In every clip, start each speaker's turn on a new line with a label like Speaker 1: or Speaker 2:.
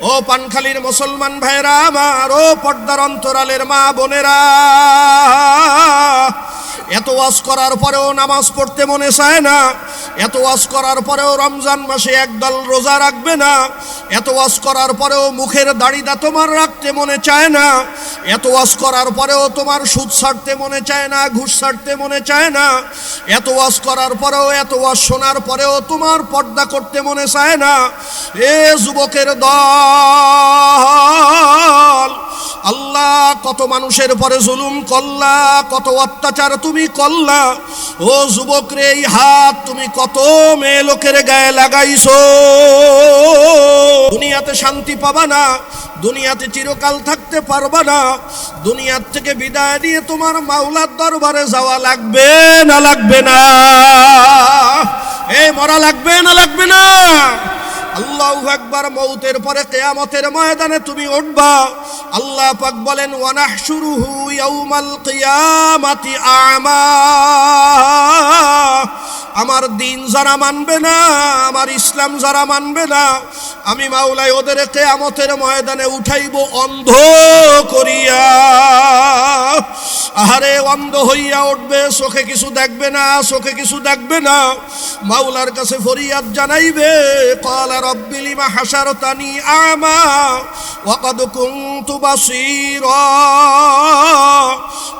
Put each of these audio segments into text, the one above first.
Speaker 1: ও পানখালীর মুসলমান ভাইরা আমার ও পর্দার অন্তরালের মা বোনেরা, এত ওয়াজ করার পরেও নামাজ পড়তে মনে চায় না। এত ওয়াজ করার পরেও রমজান মাসে একদল রোজা রাখবে না। এত ওয়াজ করার পরেও মুখের দাড়িদা তোমার রাখতে মনে চায় না। এত ওয়াজ করার পরেও তোমার সুদ ছাড়তে মনে চায় না, ঘুষ ছাড়তে মনে চায় না। এত ওয়াজ করার পরেও, এত ওয়াজ শোনার পরেও তোমার পর্দা করতে মনে চায় না। এ যুবকের দল, আল্লাহ কত মানুষের পরে জুলুম করলা, কত অত্যাচার তুমি করলা। ও যুবক রে এই হাত তুমি কত মেয়ে লোকের গায়ে লাগাইছো? দুনিয়াতে শান্তি পাবা না, দুনিয়াতে চিরকাল থাকতে পারবা না, দুনিয়ার থেকে বিদায় দিয়ে তোমার মাওলার দরবারে যাওয়া লাগবে না লাগবে না? এই মরা লাগবে না লাগবে না? আল্লাহু আকবার, মৌতের পরে কেয়ামতের ময়দানে তুমি উঠবা। আল্লাহ পাক বলেন ওয়ানাহ ওয়ানাহশুরুহু ইয়াউমাল কিয়ামাতি আমা। আমার দিন যারা মানবে না, আমার ইসলাম যারা মানবে না, আমি মাওলাই ওদের কেয়ামতের ময়দানে উঠাইব অন্ধ করিয়া। আহারে, অন্ধ হইয়া উঠবে, চোখে কিছু দেখবে না, চোখে কিছু দেখবে না। মাওলার কাছে ফরিয়াদ জানাইবে কলা রব্বি হাসার তানি আমা ওয়াকাদ কুনতু বাসীরা।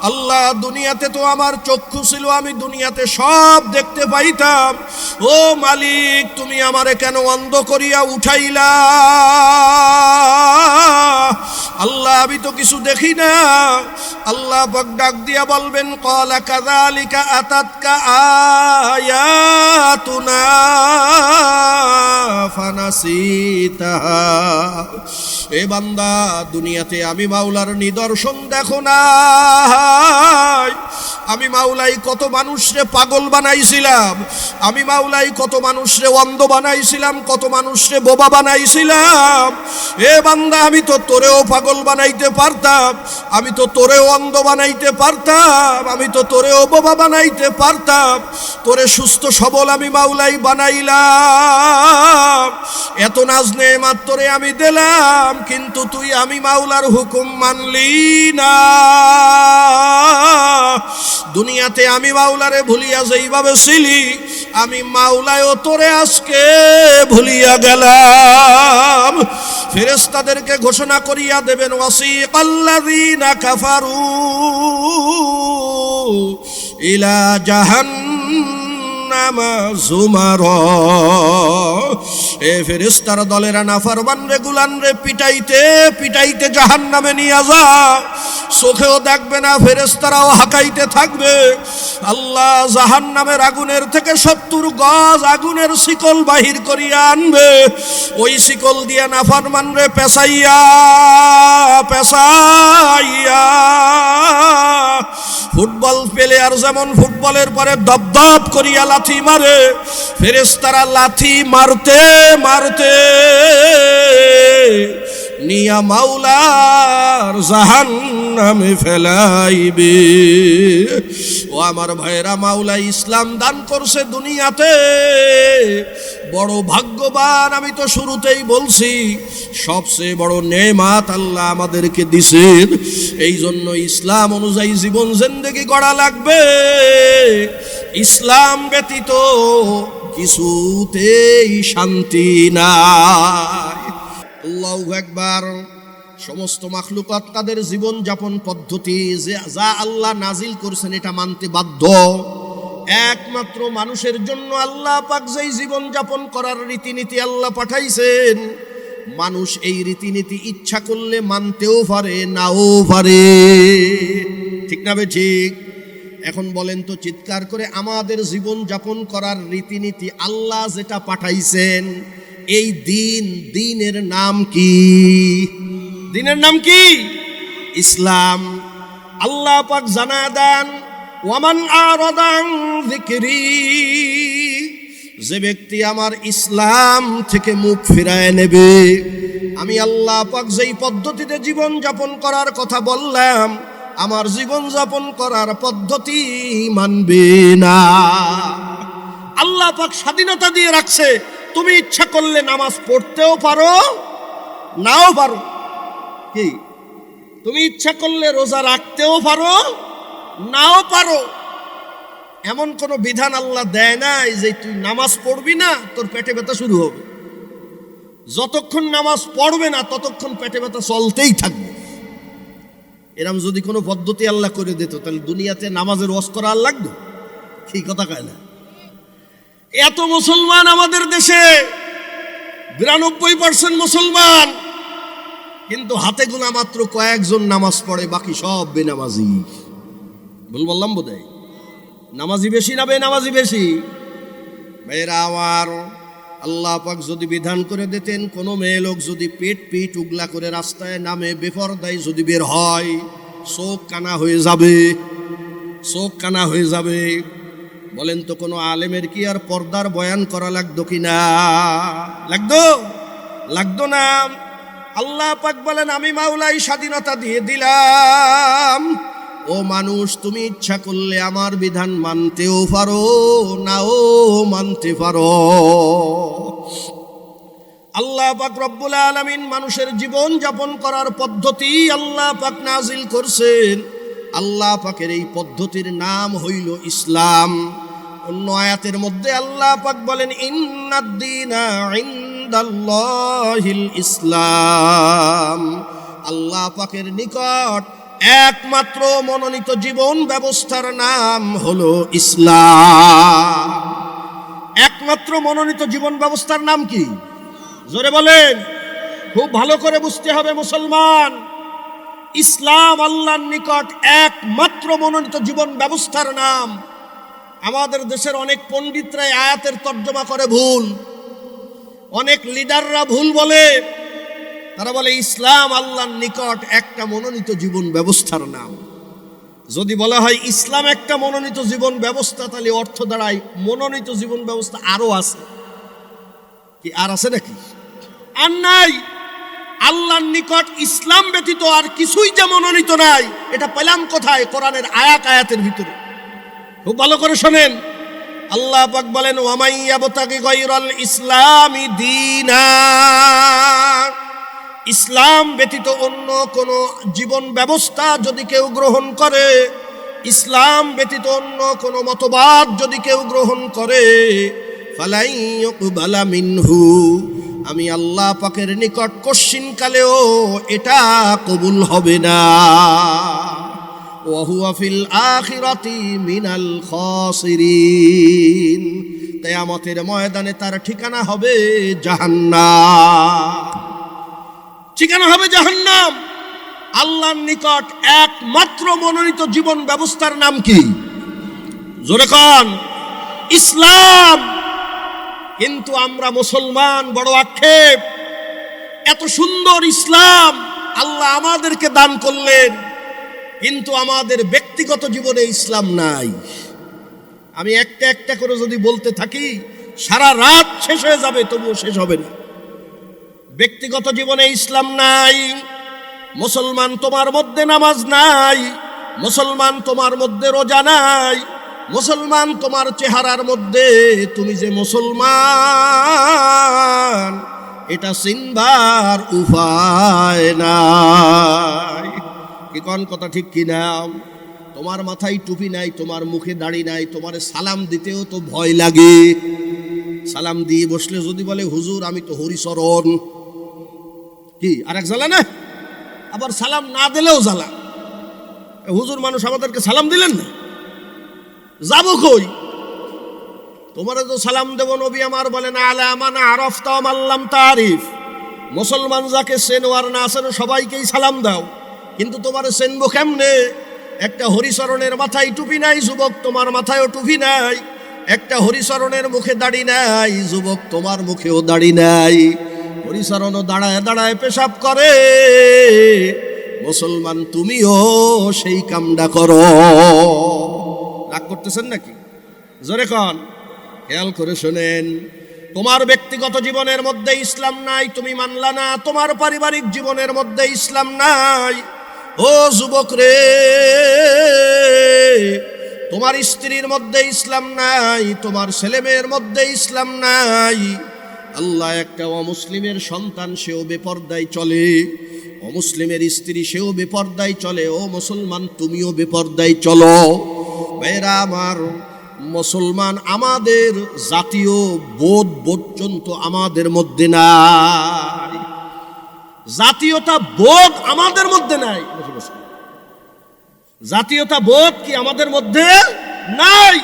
Speaker 1: আল্লাহ, দুনিয়াতে তো আমার চক্ষু ছিল, আমি দুনিয়াতে সব দেখতে পাইতাম ও মালিক তুমি আমারে কেন অন্ধ করিয়া উঠাইলা? আল্লাহ, আমি তো কিছু দেখি না। আল্লাহ পাক ডাক দিয়া বলবেন, কলা কাযালিকা আতাতকা আয়াতুনা ফানাসিতাহা এ বান্দা, দুনিয়াতে আমি মাওলার নিদর্শন দেখো না আমি মাওলাই কত মানুষরে পাগল বানাইছিলাম। আমি মাওলাই কত মানুষরে অন্ধ বানাইছিলাম, কত মানুষরে বোবা বানাইছিলাম। এ বান্দা, আমি তো তোরেও পাগল বানাইতে পারতাম, আমি তো তোরেও অন্ধ বানাইতে পারতাম, আমি তো তোরেও বোবা বানাইতে পারতাম, তোরে সুস্থ সবল আমি মাওলাই বানাইলাম। এত নাজ নাজনে মাত্তরে আমি দিলাম, কিন্তু তুই আমি মাওলার হুকুম মানলি না। দুনিয়াতে আমি মাওলারে ভুলিয়া যেইভাবে ছিলি আমি মাওলায় তোরে আজকে ভুলিয়া গেলাম। ফেরেস্তাদেরকে ঘোষণা করিয়া দেবেন ওয়াসি আল্লাযীনা কাফারু ইলা ফেরেস্তার দলেরা নাফারমান রে, গুলান রে, পিটাইতে পিটাইতে জাহান নামে নিয়ে যা। চোখেও দেখবে না ফেরেস্তারাও থাকবে। আল্লাহ জাহান নামের আগুনের থেকে সত্তর গজ আগুনের শিকল বাহির করিয়া আনবে। ওই শিকল দিয়ে নাফারমান রে পেশাইয়া পেশাইয়া ফুটবল প্লেয়ার যেমন ফুটবলের পরে দপদপ করিয়া লাথি মারে ফেরেস্তারা লাথি মারতে মারতে নিয়া মাওলার জাহান নামে ফেলাইবে। ও আমার ভাইরা মাওলা ইসলাম দান করছে দুনিয়াতে। বড় ভাগ্যবান, আমি তো শুরুতেই বলছি, সবচেয়ে বড় নেমাত আল্লাহ আমাদেরকে দিছেন। এই জন্য ইসলাম অনুযায়ী জীবন জিন্দেগি গড়া লাগবে। ইসলাম ব্যতীত কিছুতেই শান্তি আল্লাহু একবার সমস্ত মাখলুকাত তাদের জীবন যাপন পদ্ধতি যে যা আল্লাহ নাজিল করছেন, এটা মানতে বাধ্য। একমাত্র মানুষের জন্য আল্লাহ পাক যেই জীবন যাপন করার রীতিনীতি আল্লাহ পাঠাইছেন, মানুষ এই রীতিনীতি ইচ্ছা করলে মানতেও পারে, নাও পারে। ঠিক না ঠিক? এখন বলেন তো চিৎকার করে আমাদের জীবন যাপন করার রীতিনীতি আল্লাহ যেটা পাঠাইছেন, এই দিন, দিনের নাম কি? দিনের নাম কি? ইসলাম। আল্লাহ পাক জানা দেন, ওয়ামান আরাদান যিকরি। যে ব্যক্তি আমার ইসলাম থেকে মুখ ফিরায় নেবে। আমি আল্লাহ পাক যেই পদ্ধতিতে জীবন যাপন করার কথা বললাম, আমার জীবন যাপন করার পদ্ধতি মানবে না। আল্লাহ পাক স্বাধীনতা দিয়ে রাখছে, তুমি ইচ্ছা করলে নামাজ পড়তেও পারো, নাও পারো। কি? তুমি ইচ্ছা করলে রোজা রাখতেও পারো, নাও পারো। এমন কোন বিধান আল্লাহ দেয় নাই যে তুই নামাজ পড়বি না, তোর পেটে ব্যথা শুরু হবে। যতক্ষণ নামাজ পড়বে না, ততক্ষণ পেটে ব্যথা চলতেই থাকবে। এরম যদি কোনো পদ্ধতি আল্লাহ করে দিত, তাহলে দুনিয়াতে নামাজের ওয়াজ করা আর লাগতো কি কথা কয় না? এত মুসলমান আমাদের দেশে, বিরানব্বই পার্সেন্ট মুসলমান কিন্তু হাতে গোনা মাত্র কয়েকজন নামাজ পড়ে, বাকি সব বেনামাজি। ভুল বললাম বোধ নামাজি বেশি না বেনামাজি বেশি? মেয়েরা আমার, আল্লাহ পাক যদি বিধান করে দিতেন, কোনো মেয়ে লোক যদি পেট পিট উগলা করে রাস্তায় নামে বেপরদায় যদি বের হয়, চোখ কানা হয়ে যাবে, চোখ কানা হয়ে যাবে। বলেন তো, কোনো আলেমের কি আর পর্দার বয়ান করা লাগতো কি না লাগতো? লাগতো না? আল্লাহ পাক বলেন, আমি মাওলাই স্বাধীনতা দিয়ে দিলাম। ও মানুষ, তুমি ইচ্ছা করলে আমার বিধান মানতেও পারো, নাও মানতে পারো। আল্লাহ পাক রব্বুল আলামিন মানুষের জীবন যাপন করার পদ্ধতি আল্লাহ পাক নাজিল করছেন। আল্লাহ পাকের এই পদ্ধতির নাম হইল ইসলাম। অন্য আয়াতের মধ্যে আল্লাহ পাক বলেন, ইন্নাদ্দিনা ইনদাল্লাহিল ইসলাম। আল্লাহ পাকের নিকট একমাত্র মনোনীত জীবন ব্যবস্থার নাম হলো ইসলাম। একমাত্র মনোনীত জীবন ব্যবস্থার নাম কি? জোরে বলেন। খুব ভালো করে বুঝতে হবে মুসলমান। ইসলাম আল্লাহর নিকট একমাত্র মনোনীত জীবন ব্যবস্থার নাম। আমাদের দেশের অনেক পণ্ডিতরাই আয়াতের তর্জমা করে ভুল। অনেক লিডাররা ভুল বলে। তারা বলে, ইসলাম আল্লাহর নিকট একটা মনোনীত জীবন ব্যবস্থার নাম। যদি বলা হয়, ইসলাম একটা মনোনীত জীবন ব্যবস্থা, তাহলে অর্থ দাঁড়ায় মনোনীত জীবন ব্যবস্থা আরও আছে। কি আর আছে নাকি? আর নাই। আল্লাহর নিকট ইসলাম ব্যতীত আর কিছুই যে মনোনীত নাই, এটা পেলাম কোথায়? কোরআনের আয়াত, আয়াতের ভিতরে। খুব ভালো করে শোনেন। আল্লাহ পাক বলেন ওয়ামাইয়াবতাকি গায়রাল ইসলামি দীনা। ইসলাম ব্যতীত অন্য কোন জীবন ব্যবস্থা যদি কেউ গ্রহণ করে, ইসলাম ব্যতীত অন্য কোন মতবাদ যদি কেউ গ্রহণ করে, ফালাই ইউকবালা মিনহু। আমি আল্লাহ পাকের নিকট কশ্চিন কালেও এটা কবুল হবে না। ওয়াহুয়া ফিল আখিরাতি মিনাল খাসিরিন। কিয়ামতের ময়দানে তার ঠিকানা হবে জাহান্নাম। ঠিকানা হবে জাহান্নাম। আল্লাহর নিকট একমাত্র মনোনীত জীবন ব্যবস্থার নাম কি? জোরে ইসলাম। কিন্তু আমরা মুসলমান, বড় আক্ষেপ। এত সুন্দর ইসলাম আল্লাহ আমাদেরকে দান করলেন। কিন্তু আমাদের ব্যক্তিগত জীবনে ইসলাম নাই। আমি একটা একটা করে যদি বলতে থাকি, সারা রাত শেষ হয়ে যাবে, তবুও শেষ হবে না। ব্যক্তিগত জীবনে ইসলাম নাই, মুসলমান তোমার মধ্যে নামাজ নাই, মুসলমান তোমার মধ্যে রোজা নাই, মুসলমান তোমার চেহারার মধ্যে তুমি যে মুসলমান, এটা চিনবার উপায় নাই। কি কোন কথা ঠিক কি না? তোমার মাথায় টুপি নাই, তোমার মুখে দাড়ি নাই, তোমার সালাম দিতেও তো ভয় লাগে। সালাম দিয়ে বসলে যদি বলে, হুজুর, আমি তো হরিচরণ। কি আর এক জ্বালা না? আবার সালাম না দিলেও জ্বালা। হুজুর, মানুষ আমাদেরকে সালাম দিলেন না? যাব কই? তোমার তো সালাম দেব নবী আমার বলেন আলা মানে আরফ তাম আল্লাম তারিফ। মুসলমান যাকে চেনো আর না চেনো, সবাইকেই সালাম দাও। কিন্তু তোমার চেনবো কেমনে? একটা হরিচরণের মাথায় টুপি নাই, যুবক, তোমার মাথায়ও টুপি নাই। একটা হরিচরণের মুখে দাড়ি নাই, যুবক, তোমার মুখেও দাড়ি নাই। হরিচরণও দাঁড়ায় দাঁড়ায় পেশাব করে। মুসলমান, তুমিও সেই কামটা করো। রাগ করতেছেন নাকি? জোরে কন। খেয়াল করে শোনেন, তোমার ব্যক্তিগত জীবনের মধ্যে ইসলাম নাই, তুমি মানলা না। তোমার পারিবারিক জীবনের মধ্যে ইসলাম নাই। ও যুবক রে, তোমার স্ত্রীর মধ্যে ইসলাম নাই, তোমার ছেলে মেয়ের মধ্যে ইসলাম নাই। আল্লাহ একটা অমুসলিমের সন্তান, সেও বেপর্দায় চলে। অমুসলিমের স্ত্রী, সেও বেপর্দায় চলে। ও মুসলমান, তুমিও বেপর্দায় চলো। ভাইরা আমার, মুসলমান আমাদের জাতীয় বোধ পর্যন্ত আমাদের মধ্যে নাই। জাতীয়তা বোধ আমাদের মধ্যে নাই। জাতীয়তা বোধ কি আমাদের মধ্যে নাই?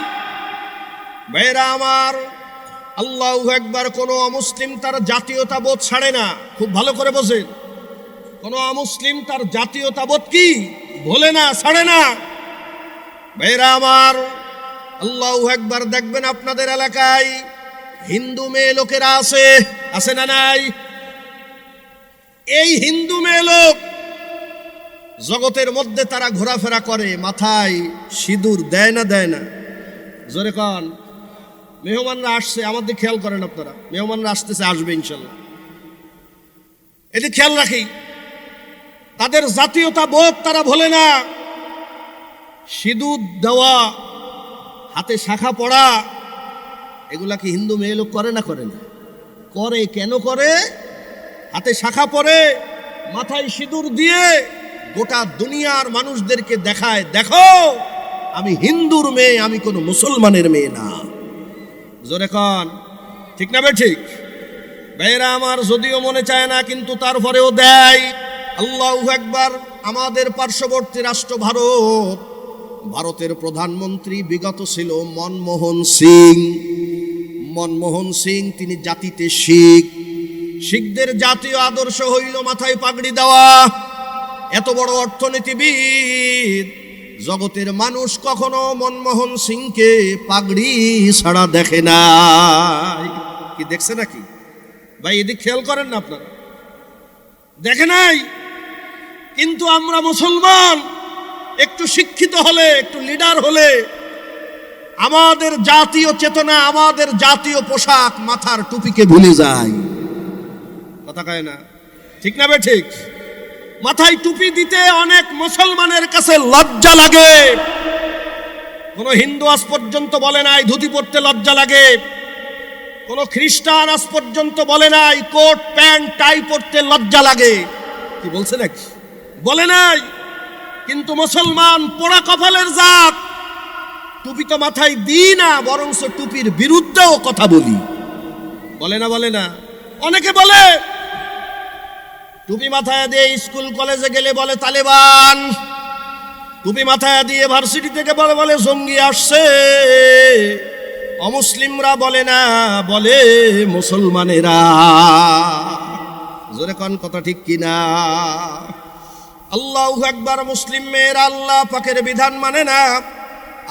Speaker 1: ভাইরা আমার, আল্লাহ একবার কোনো অমুসলিম তার জাতীয়তা বোধ ছাড়ে না। খুব ভালো করে বোঝেন। কোনো অমুসলিম তার জাতীয়তা বোধ কি ভোলে না, ছাড়ে না। ভাইরা আমার, আল্লাহ একবার দেখবেন আপনাদের এলাকায় হিন্দু মেয়ে লোকেরা আছে আছে না নাই? এই হিন্দু মেয়ে লোক জগতের মধ্যে তারা ঘোরাফেরা করে, মাথায় সিঁদুর দেয় না দেয় না। জোরে কন, মেহমানরা আসছে আমাদের খেয়াল করেন আপনারা। মেহমানরা আসতেছে, আসবে ইনশাল্লাহ। এটি খেয়াল রাখি, তাদের জাতীয়তা বোধ তারা ভোলে না। সিঁদুর দেওয়া, হাতে শাখা পড়া, এগুলা কি হিন্দু মেয়ে লোক করে না করে না? করে কেন করে? হাতে শাখা পরে, মাথায় সিঁদুর দিয়ে গোটা দুনিয়ার মানুষদেরকে দেখায়, দেখো, আমি হিন্দুর মেয়ে, আমি কোনো মুসলমানের মেয়ে না। জোরে কন, ঠিক না ঠিক? ভাইয়েরা আমার, যদিও মনে চায় না, কিন্তু তারপরেও দেয়। আল্লাহ একবার আমাদের পার্শ্ববর্তী রাষ্ট্র ভারত, ভারতের প্রধানমন্ত্রী বিগত ছিল মনমোহন সিং। মনমোহন সিং, তিনি জাতিতে শিখ। শিখদের জাতীয় আদর্শ হইল মাথায় পাগড়ি দেওয়া। এত বড় অর্থনীতিবিদ, জগতের মানুষ কখনো মনমোহন সিংকে পাগড়ি ছাড়া দেখে না কি দেখছে নাকি? ভাই, এদিক খেয়াল করেন না আপনারা। দেখে নাই? কিন্তু আমরা মুসলমান, একটু শিক্ষিত হলে, একটু লিডার হলে, আমাদের জাতীয় চেতনা, আমাদের জাতীয় পোশাক মাথার টুপিকে ভুলে যায় কথা কয় না। ঠিক না বে ঠিক? মাথায় টুপি দিতে অনেক মুসলমানের কাছে লজ্জা লাগে। কোন হিন্দু আজ পর্যন্ত বলে নাই ধুতি পরতে লজ্জা লাগে। কোন খ্রিস্টান আজ পর্যন্ত বলে নাই কোট, প্যান্ট, টাই পরতে লজ্জা লাগে। কি বলছে নাকি? বলে নাই। কিন্তু মুসলমান পোড়া কপালের জাত। টুপি তো মাথায় দিই না, বরংস টুপির বিরুদ্ধেও কথা বলি। বলে না বলে না। অনেকে বলে টুপি মাথায় দিয়ে স্কুল, কলেজে গেলে বলে তালেবান। টুপি মাথায় দিয়ে ভার্সিটি থেকে বলে বলে জঙ্গি আসছে। অমুসলিমরা বলে না, বলে মুসলমানেরা। জোরে কন, কথা ঠিক কিনা? আল্লাহ একবার মুসলিম মেয়েরা আল্লাহ পাকের বিধান মানে না।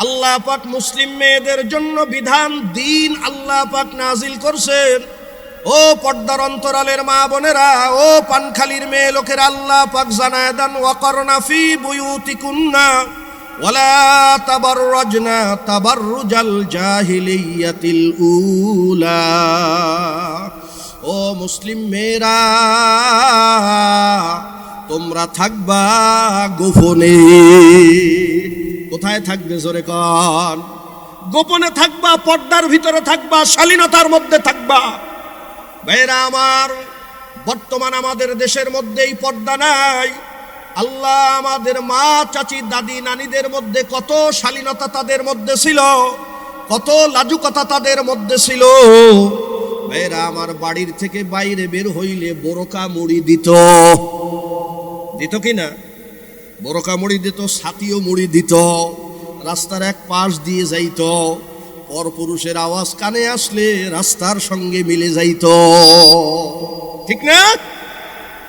Speaker 1: আল্লাহ পাক মুসলিম মেয়েদের জন্য বিধান, দিন আল্লাহ পাক নাজিল করছেন। ও পর্দার অন্তরালের মা বোনেরা, ও পানখালির মেয়ে লোকের আল্লাহ পাক জানায় দান, ওয়াকরনা ফি বুয়ুতিকুন্না, ওয়ালা তাবাররাজনা তাবাররুজাল জাহিলিয়াতিল উলা। ও মুসলিম মেয়েরা, তোমরা থাকবা গোপনে। কোথায় থাকবে জোরে কন? গোপনে থাকবা, পর্দার ভিতরে থাকবা, শালীনতার মধ্যে থাকবা। ভাইরা আমার, বর্তমান আমাদের দেশের মধ্যেই পর্দা নাই। আল্লাহ আমাদের মা, চাচি, দাদি, নানিদের মধ্যে কত শালীনতা তাদের মধ্যে ছিল, কত লাজুকতা তাদের মধ্যে ছিল। ভাইরা আমার বাড়ির থেকে বাইরে বের হইলে বোরকা মুড়ি দিত। দিত কি না? বোরকা মুড়ি দিত, ছাতিও মুড়ি দিত, রাস্তার এক পাশ দিয়ে যাইত। পরপুরুষের আওয়াজ কানে আসলে রাস্তার সঙ্গে মিলে যাইত। ঠিক না?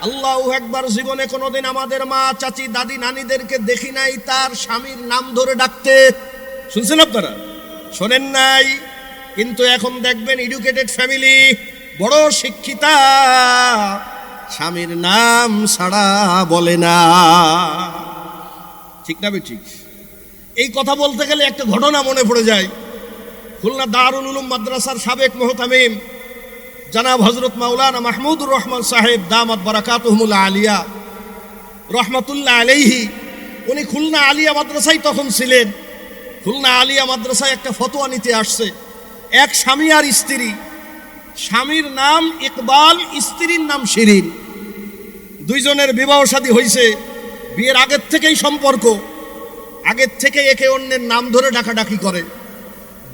Speaker 1: আল্লাহ একবার জীবনে কোনোদিন আমাদের মা, চাচি, দাদি, নানিদেরকে দেখি নাই, তার স্বামীর নাম ধরে ডাকতে। শুনছেন আপনারা? শোনেন নাই, কিন্তু এখন দেখবেন এডুকেটেড ফ্যামিলি বড় শিক্ষিতা, স্বামীর নাম ছাড়া বলে না। ঠিক না ঠিক এই কথা বলতে গেলে একটা ঘটনা মনে পড়ে যায়। খুলনা দারুল উলুম মাদ্রাসার সাবেক মোহতামিম জানাব হজরত মাওলানা মাহমুদুর রহমান সাহেব দামাত বারাকাতুহমুল আলিয়া রহমতুল্লাহ আলাইহি, উনি খুলনা আলিয়া মাদ্রাসায় তখন ছিলেন। খুলনা আলিয়া মাদ্রাসায় একটা ফতোয়া নিতে আসছে। এক স্বামী আর স্ত্রী। স্বামীর নাম ইকবাল, স্ত্রীর নাম শিরিন দুইজনের বিবাহ শাদী হয়েছে বিয়ের আগের থেকেই সম্পর্ক। আগের থেকে একে অন্যের নাম ধরে ডাকাডাকি করে।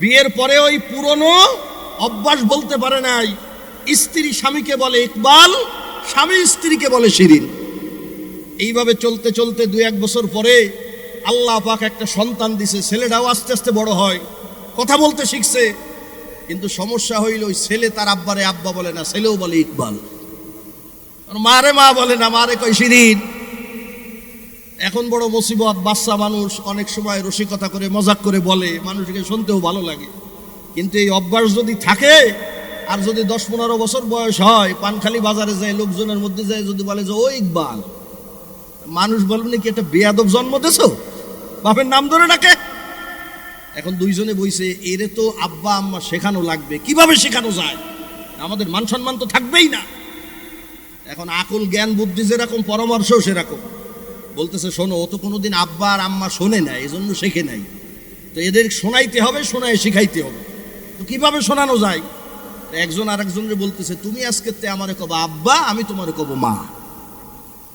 Speaker 1: বিয়ের পরে ওই পুরনো অভ্যাস বলতে পারে নাই। স্ত্রী স্বামীকে বলে ইকবাল, স্বামী স্ত্রীকে বলে শিরিন। এইভাবে চলতে চলতে দু এক বছর পরে আল্লাহ পাক একটা সন্তান দিছে, ছেলেটাও আস্তে আস্তে বড় হয়। কথা বলতে শিখছে, কিন্তু সমস্যা হইল ওই ছেলে তার আব্বারে আব্বা বলে না, ছেলেও বলে ইকবাল। মারে মা বলে না, মারে কয় শিরিন। এখন বড় মুসিবত বাচ্চা মানুষ অনেক সময় রসিকতা করে, মজাক করে বলে, মানুষকে শুনতেও ভালো লাগে। কিন্তু এই অভ্যাস যদি থাকে, আর যদি দশ পনেরো বছর বয়স হয়, পানখালি বাজারে যায়, লোকজনের মধ্যে যায়, যদি বলে যে ও ইকবাল, মানুষ বলবেন কি একটা বেয়াদব জন্ম দেছো বাপের নাম ধরে ডাকে। এখন দুইজনে বইছে, এরে তো আব্বা আম্মা শেখানো লাগবে। কীভাবে শেখানো যায়? আমাদের মান সম্মান তো থাকবেই না। এখন আকল জ্ঞান, বুদ্ধি যেরকম পরামর্শ সেরকম। বলতেছে, শোনো, ও তো কোনোদিন আব্বা আর আম্মা শোনে না এই জন্য শেখে নাই। তো এদের শোনাইতে হবে, শোনায় শিখাইতে হবে। তো কীভাবে শোনানো যায়? একজন আর একজনকে বলতেছে, তুমি আজকে আমারে কব আব্বা, আমি তোমারে কব মা।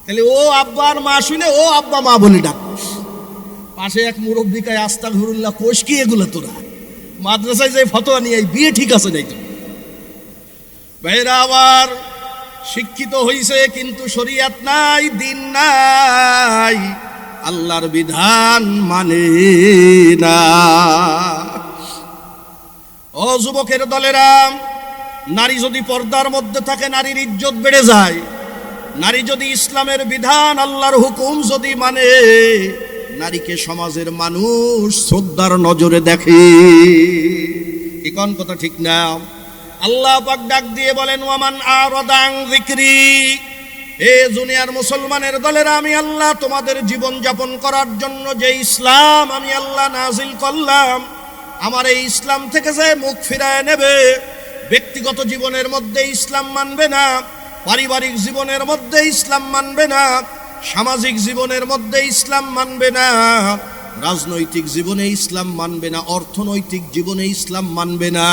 Speaker 1: তাহলে ও আব্বা আর মা শুনে ও আব্বা মা বলে ডাক। পাশে এক মুরব্বিকায় আস্তা ঘুরুল্লাহ কোষ কি এগুলো তোরা? মাদ্রাসায় যে ফতোয়া নিয়ে বিয়ে ঠিক আছে নাই তো ভাইরা আবার শিক্ষিত হইছে, কিন্তু শরিয়াত নাই, দিন নাই। আল্লাহর বিধান মানে না। ও যুবকের দলেরা, নারী যদি পর্দার মধ্যে থাকে, নারীর ইজ্জত বেড়ে যায়। নারী যদি ইসলামের বিধান, আল্লাহর হুকুম যদি মানে নারীকে সমাজের মানুষ শ্রদ্ধার নজরে দেখে। কথা ঠিক না? আল্লাহ পাক ডাক দিয়ে বলেন, ওয়ামান আরদাং যিকরি। এ দুনিয়ার মুসলমানের দলের, আমি আল্লাহ তোমাদের জীবন যাপন করার জন্য যে ইসলাম আমি আল্লাহ নাজিল করলাম, আমার এই ইসলাম থেকে যে মুখ ফিরায় নেবে, ব্যক্তিগত জীবনের মধ্যে ইসলাম মানবে না, পারিবারিক জীবনের মধ্যে ইসলাম মানবে না, সামাজিক জীবনের মধ্যে ইসলাম মানবে না, রাজনৈতিক জীবনে ইসলাম মানবে না, অর্থনৈতিক জীবনে ইসলাম মানবে না।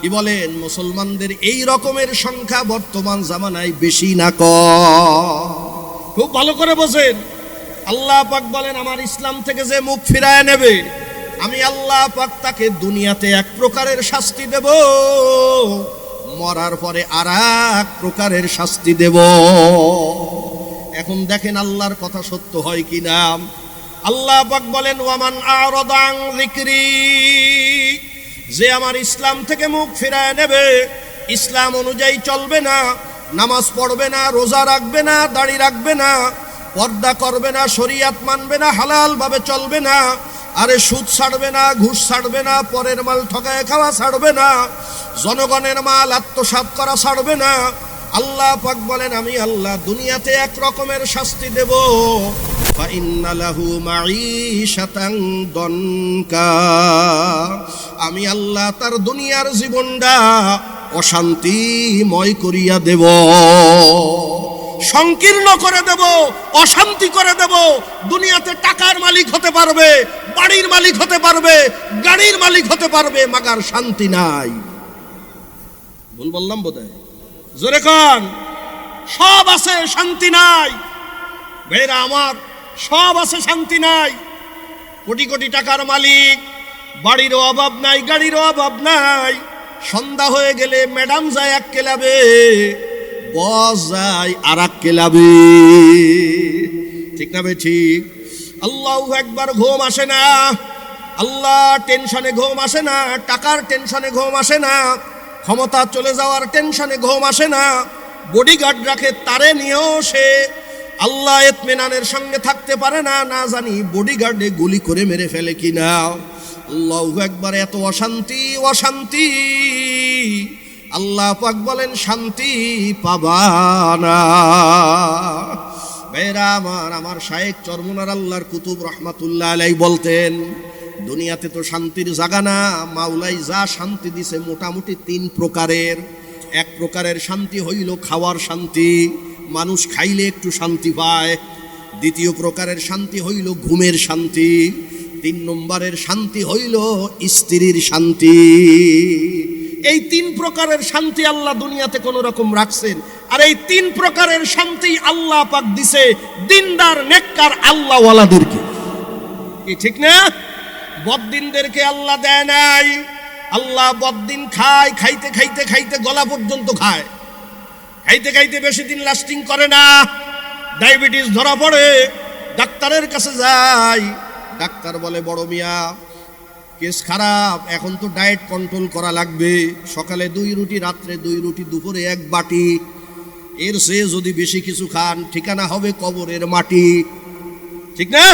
Speaker 1: কি বলেন, মুসলমানদের এই রকমের সংখ্যা বর্তমান জামানায় বেশি না ক খুব ভালো করে বোঝেন। আল্লাহ পাক বলেন, আমার ইসলাম থেকে যে মুখ ফিরায় নেবে, আমি আল্লাহ পাক তাকে দুনিয়াতে এক প্রকারের শাস্তি দেব, মরার পরে আর এক প্রকারের শাস্তি দেব। এখন দেখেন আল্লাহর কথা সত্য হয় কি না। আল্লাহ পাক বলেন ওয়ামান আরদাং যিকরি যে আমার ইসলাম থেকে মুখ ফিরায় নেবে, ইসলাম অনুযায়ী চলবে না, নামাজ পড়বে না, রোজা রাখবে না, দাড়ি রাখবে না, পর্দা করবে না, শরিয়াত মানবে না হালাল ভাবে চলবে না, আরে সুদ ছাড়বে না, ঘুষ ছাড়বে না, পরের মাল ঠকায় খাওয়া ছাড়বে না, জনগণের মাল আত্মসাৎ করা ছাড়বে না। আল্লাহ পাক বলেন, আমি আল্লাহ দুনিয়াতে এক রকমের শাস্তি দেব। আমি আল্লাহ তার দুনিয়ার জীবনটা অশান্তিময় করিয়া দেব, সংকীর্ণ করে দেব, অশান্তি করে দেব। দুনিয়াতে টাকার মালিক হতে পারবে, বাড়ির মালিক হতে পারবে, গাড়ির মালিক হতে পারবে, মাগার শান্তি নাই। ভুল বললাম বোধহয়? জোরে খান সব আছে, শান্তি নাই। বেরা আমার সব আছে শান্তি নাই। কোটি কোটি টাকার মালিক, বাড়িরও অভাব নাই, গাড়িরও অভাব নাই। সন্ধ্যা হয়ে গেলে ম্যাডাম যায় এক কেলাবে, বস যায় আর এক কেলাবে। ঠিক না বে ঠিক? আল্লাহ একবার ঘুম আসে না, আল্লাহ টেনশনে ঘুম আসে না, টাকার টেনশনে ঘুম আসে না, ক্ষমতা চলে যাওয়ার টেনশনে ঘুম আসে না বডিগার্ড রাখে, তারে নিয়েও সে আল্লাহ এতমেনানের সঙ্গে থাকতে পারে না না জানি বডিগার্ডে গুলি করে মেরে ফেলে কিনা। আল্লাহ একবার এত অশান্তি অশান্তি। আল্লাহ পাক বলেন, শান্তি পাবানা বেরা আমার আমার শায়েক চরমুনার আল্লাহর কুতুব রহমাতুল্লাহ আলাই বলতেন, দুনিয়াতে তো শান্তির জাগা না। মাওলাই যা শান্তি দিছে মোটামুটি তিন প্রকারের। এক প্রকারের শান্তি হইল খাওয়ার শান্তি মানুষ খাইলে একটু শান্তি পায়। দ্বিতীয় প্রকারের শান্তি হইল ঘুমের শান্তি। তিন নম্বরের শান্তি হইল স্ত্রীর শান্তি। এই তিন প্রকারের শান্তি আল্লাহ দুনিয়াতে কোন রকম রাখছেন। আর এই তিন প্রকারের শান্তি আল্লাহ পাক দিছে দিনদার, নেককার আল্লাহওয়ালাদেরকে। কি ঠিক না? বদ্দিনদেরকে আল্লাহ দেয় নাই। আল্লাহ বদ্দিন খায়, খাইতে খাইতে খাইতে গলা পর্যন্ত খায়। খাইতে খাইতে বেশি দিন লাস্টিং করে না। ডায়াবেটিস ধরা পড়ে, ডাক্তারের কাছে যাই ডাক্তার বলে, বড় মিয়া, কেস খারাপ, এখন তো ডায়েট কন্ট্রোল করা লাগবে। সকালে দুই রুটি, রাত্রে দুই রুটি, দুপুরে এক বাটি। এর সে যদি বেশি কিছু খান, ঠিকানা হবে কবরের মাটি। ঠিক না?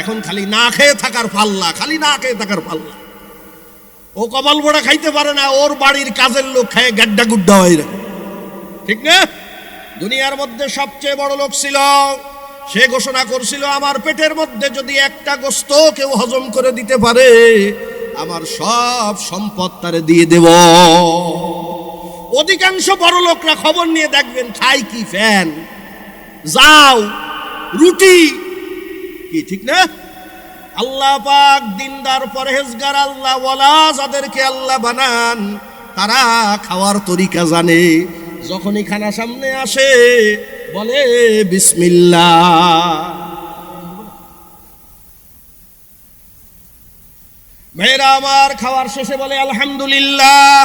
Speaker 1: এখন খালি না খেয়ে থাকার পাল্লা, খালি না খেয়ে থাকার পাল্লা। ও কপাল বড়া খাইতে পারে না, ওর বাড়ির কাজের লোক খায় গাড্ডা গুড্ডা হয় ঠিক না? দুনিয়ার মধ্যে সবচেয়ে বড় লোক ছিল, সে ঘোষণা করছিল, আমার পেটের মধ্যে যদি একটা গোস্ত কেউ হজম করে দিতে পারে, আমার সব সম্পদ তারে দিয়ে দেব। অধিকাংশ বড় লোকরা খবর নিয়ে দেখবেন, খাই কি ফ্যান? যাও, রুটি। কি, ঠিক না? আল্লাহ পাক দিনদার, পরহেজগার আল্লাহ ওয়ালা যাদেরকে আল্লাহ বানান, তারা খাওয়ার তরিকা জানে। যখনই খানা সামনে আসে, বলে, বিসমিল্লাহ। মেয়েরা আমার খাওয়ার শেষে বলে, আলহামদুলিল্লাহ।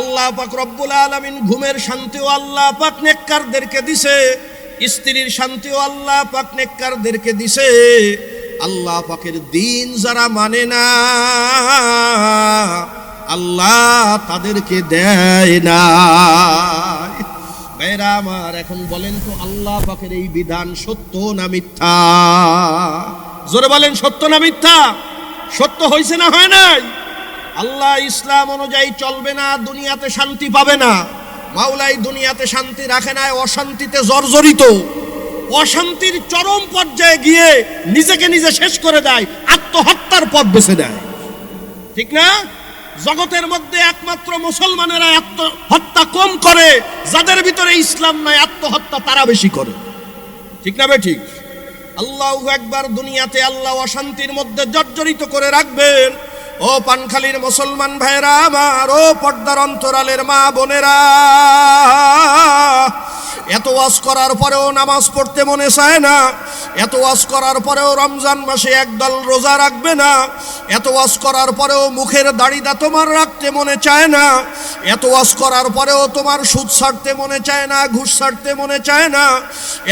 Speaker 1: আল্লাহ পাক রব্বুল আলামিন ঘুমের শান্তিও আল্লাহ পাক নেককারদেরকে দিছে, স্ত্রীর শান্তিও আল্লাহ পাক নেককারদেরকে দিছে। আল্লাহ পাকের দিন যারা মানে না, আল্লাহ তাদেরকে দেয় না। মেয়েরা আমার, এখন বলেন তো আল্লাহ পাকের এই বিধান সত্য না মিথ্যা? জোরে বলেন, সত্য না মিথ্যা? সত্য হয়েছে না হয় নাই? আল্লাহ ইসলাম অনুযায়ী চলবে না, দুনিয়াতে শান্তি পাবে না। মাওলাই দুনিয়াতে শান্তি রাখে না অশান্তিতে জর্জরিত। অশান্তির চরম পর্যায়ে গিয়ে নিজেকে নিজে শেষ করে দেয়, আত্মহত্যার পথ বেছে দেয় ঠিক না? জগতের মধ্যে একমাত্র মুসলমানেরা আত্মহত্যা কম করে, যাদের ভিতরে ইসলাম নাই, আত্মহত্যা তারা বেশি করে। ঠিক না ঠিক? আল্লাহ একবার দুনিয়াতে আল্লাহ অশান্তির মধ্যে জর্জরিত করে রাখবেন। ও পানখালীর মুসলমান ভাইরা আমার ও পর্দার অন্তরালের মা বোনেরা, এত ওয়াজ করার পরেও নামাজ পড়তে মনে চায় না, এত ওয়াজ করার পরেও রমজান মাসে একদল রোজা রাখবে না এত ওয়াজ করার পরেও মুখের দাড়িটা তোমার রাখতে মনে চায় না। এত ওয়াজ করার পরেও তোমার সুদ ছাড়তে মনে চায় না, ঘুষ ছাড়তে মনে চায় না।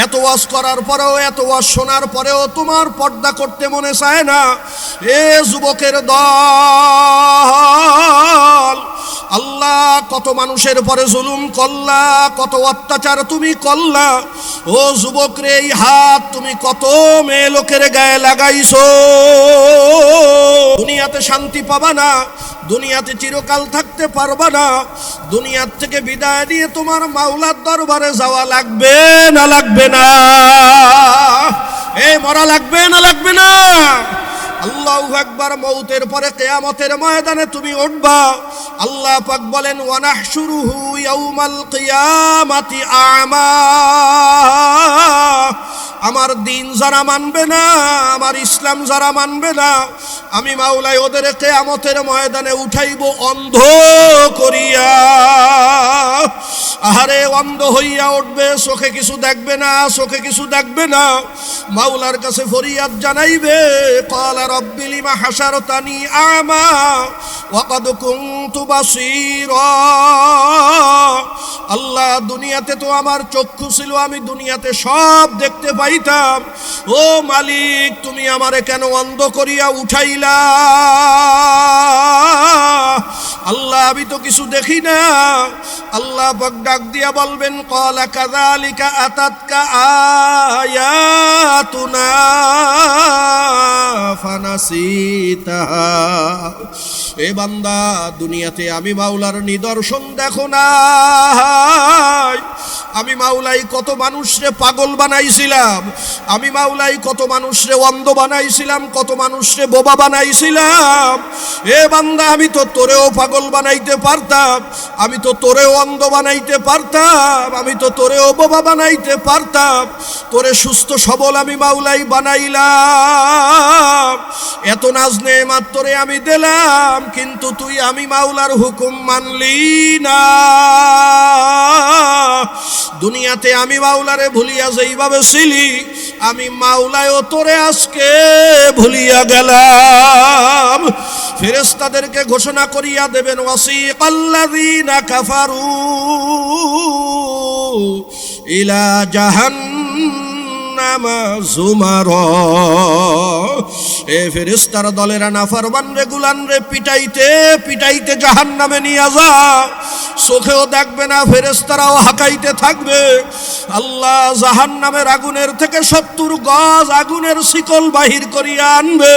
Speaker 1: এত ওয়াজ করার পরেও, এত ওয়াজ শোনার পরেও তোমার পর্দা করতে মনে চায় না। এ যুবকের দল, আল্লাহ কত মানুষের পরে জুলুম করলা, কত অত্যাচার তুমি করলা। ও যুবক রে, এই হাত তুমি কত মেয়ে লোকের গায়ে লাগাইছো। দুনিয়াতে শান্তি পাবা না, দুনিয়াতে চিরকাল থাকতে পারবা না, দুনিয়ার থেকে বিদায় দিয়ে তোমার মাওলার দরবারে যাওয়া লাগবে না লাগবে না? এই মরা লাগবে না লাগবে না? আল্লাহ একবার মৌতের পরে কেয়ামতের ময়দানে তুমি উঠবা। আল্লাহ পাক বলেন, ওয়ানাহশুরুহু ইয়াউমাল কিয়ামাতি আমা। আমার দিন যারা মানবে না, আমার ইসলাম যারা মানবে না, আমি মাওলাই ওদের কেয়ামতের ময়দানে উঠাইব অন্ধ করিয়া। আহারে, অন্ধ হইয়া উঠবে, চোখে কিছু দেখবে না, চোখে কিছু দেখবে না। মাওলার কাছে ফরিয়াদ জানাইবে, কলা রব্বিলি হাসার তানি আমা, ওয়াকাদ কুনতু বাসীরা। আল্লাহ, দুনিয়াতে তো আমার চক্ষু ছিল, আমি দুনিয়াতে সব দেখতে পাইতাম। ও মালিক, তুমি আমারে কেন অন্ধ করিয়া উঠাইলা? আল্লাহ, আমি তো কিছু দেখি না। আল্লাহ পাক ডাক দিয়া বলবেন, কলা কাযালিকা আতাতকা আয়াতুনা ফানাসিতাহা। এ বান্দা, দুনিয়াতে আমি মাওলার নিদর্শন দেখো না। আমি মাওলাই কত মানুষরে পাগল বানাইছিলাম। আমি মাওলাই কত মানুষরে অন্ধ বানাইছিলাম, কত মানুষরে বোবা বানাইছিলাম। এ বান্দা, আমি তো তোরেও পাগল বানাইতে পারতাম, আমি তো তোরেও অন্ধ বানাইতে পারতাম, আমি তো তোরেও বোবা বানাইতে পারতাম। তোরে সুস্থ, সবল আমি মাওলাই বানাইলাম। এত নাজনে মাত্রে আমি দিলাম। কিন্তু তুই আমি মাওলার হুকুম মানলি না। দুনিয়াতে আমি মাওলারে ভুলিয়া যেইভাবে ছিলি, আমি মাওলায় তোরে আজকে ভুলিয়া গেলাম। ফেরেস্তাদেরকে ঘোষণা করিয়া দেবেন ওয়াসি ওয়াসিকাল্লাযীনা কাফারু ইলা ফেরেস্তারাও থাকবে। আল্লাহ জাহান নামের আগুনের থেকে সত্তর গজ আগুনের শিকল বাহির করিয়া আনবে।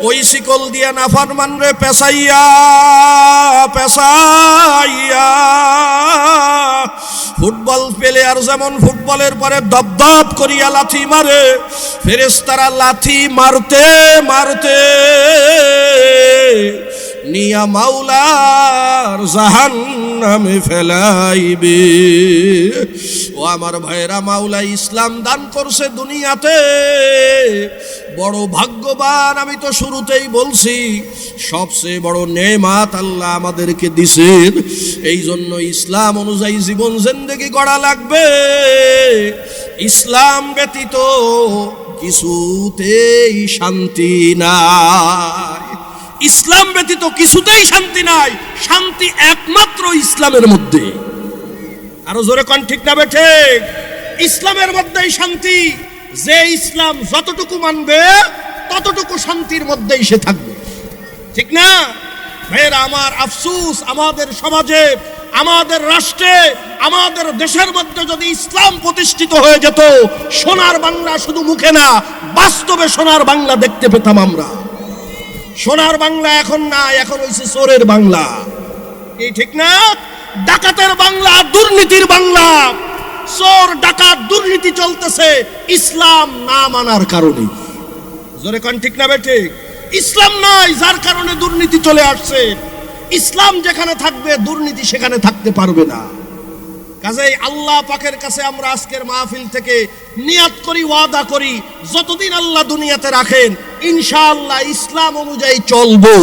Speaker 1: ওই শিকল দিয়ে নাফরমান রে পেশাইয়া পেশাইয়া ফুটবল প্লেয়ার যেমন ফুটবলের পরে দপদপ করিয়া মারে ফেরেস্তারা লাথি মারতে মারতে। নিয়া মাওলার জাহান নামে ফেলাইবে। ও আমার ভাইরা মাওলা ইসলাম দান করছে দুনিয়াতে। বড় ভাগ্যবান, আমি তো শুরুতেই বলছি, সবচেয়ে বড় নেমাত আল্লাহ আমাদেরকে দিছেন। এই জন্য ইসলাম অনুযায়ী জীবন জিন্দেগি গড়া লাগবে। ইসলাম ব্যতীত কিছুতেই শান্তি নাই। ইসলাম ব্যতীত কিছুতেই শান্তি নাই। শান্তি একমাত্র ইসলামের মধ্যে। আরও জোরে কন, ঠিক না বেঠে? ইসলামের মধ্যেই শান্তি। যে ইসলাম যতটুকু মানবে, ততটুকু শান্তির মধ্যেই সে থাকবে। ঠিক না? ভাইয়েরা, আমার আফসুস, আমাদের সমাজে, আমাদের রাষ্ট্রে, আমাদের দেশের মধ্যে যদি ইসলাম প্রতিষ্ঠিত হয়ে যেত, সোনার বাংলা শুধু মুখে না, বাস্তবে সোনার বাংলা দেখতে পেতাম আমরা। সোনার বাংলা এখন না এখন হয়েছে চোরের বাংলা। এই ঠিক না? ডাকাতের বাংলা, দুর্নীতির বাংলা। চোর, ডাকাত, দুর্নীতি চলতেছে, ইসলাম না মানার কারণে। জোরে কন ঠিক না বেঠে ইসলাম নাই, যার কারণে দুর্নীতি চলে আসছে। ইসলাম যেখানে থাকবে, দুর্নীতি সেখানে থাকতে পারবে না। কাজেই আল্লাহ পাকের কাছে আমরা আজকের মাহফিল থেকে নিয়াত করি, ওয়াদা করি, যতদিন আল্লাহ দুনিয়াতে রাখেন, ইনশাআল্লাহ ইসলাম অনুযায়ী চলবো।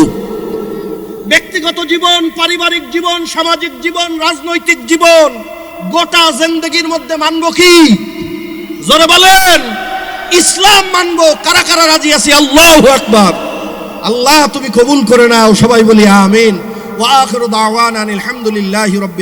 Speaker 1: ব্যক্তিগত জীবন, পারিবারিক জীবন, সামাজিক জীবন, রাজনৈতিক জীবন, গোটা জিন্দগির মধ্যে মানব কি? জোরে বলেন, ইসলাম মানব, কারা কারা রাজি আছি? আল্লাহ আকবার। আল্লাহ তুমি কবুল করে নাও, সবাই বলি আমিন। ওয়া আখিরু দাওয়ানা আলহামদুলিল্লাহি রাব্বিল